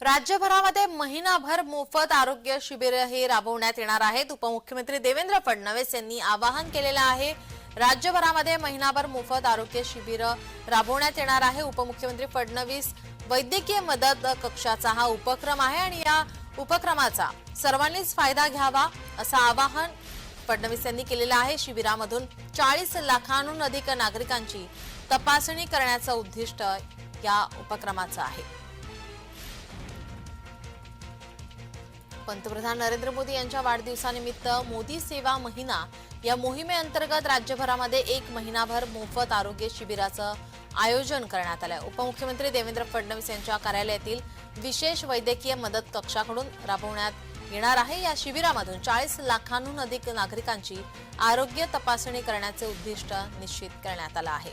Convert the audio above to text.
राज्यभरामध्ये महिनाभर मोफत आरोग्य शिबिरही राबवण्यात येणार आहेत. उपमुख्यमंत्री देवेंद्र फडणवीस यांनी आवाहन केलेलं आहे राज्यभरामध्ये महिनाभर मोफत आरोग्य शिबिर राबवण्यात येणार आहे. उपमुख्यमंत्री फडणवीस वैद्यकीय मदत कक्षाचा हा उपक्रम आहे आणि या उपक्रमाचा सर्वांनीच फायदा घ्यावा असं आवाहन फडणवीस यांनी केलेलं आहे. शिबिरामधून चाळीस लाखांहून अधिक नागरिकांची तपासणी करण्याचं उद्दिष्ट या उपक्रमाचं आहे. पंतप्रधान नरेंद्र मोदी यांच्या वाढदिवसानिमित्त मोदी सेवा महिना या मोहिमेअंतर्गत राज्यभरामध्ये एक महिनाभर मोफत आरोग्य शिबिराचं आयोजन करण्यात आलं उपमुख्यमंत्री देवेंद्र फडणवीस यांच्या कार्यालयातील विशेष वैद्यकीय मदत कक्षाकडून राबवण्यात येणार आहे. या शिबिरामधून चाळीस लाखांहून अधिक नागरिकांची आरोग्य तपासणी करण्याचे उद्दिष्ट निश्चित करण्यात आलं आहे.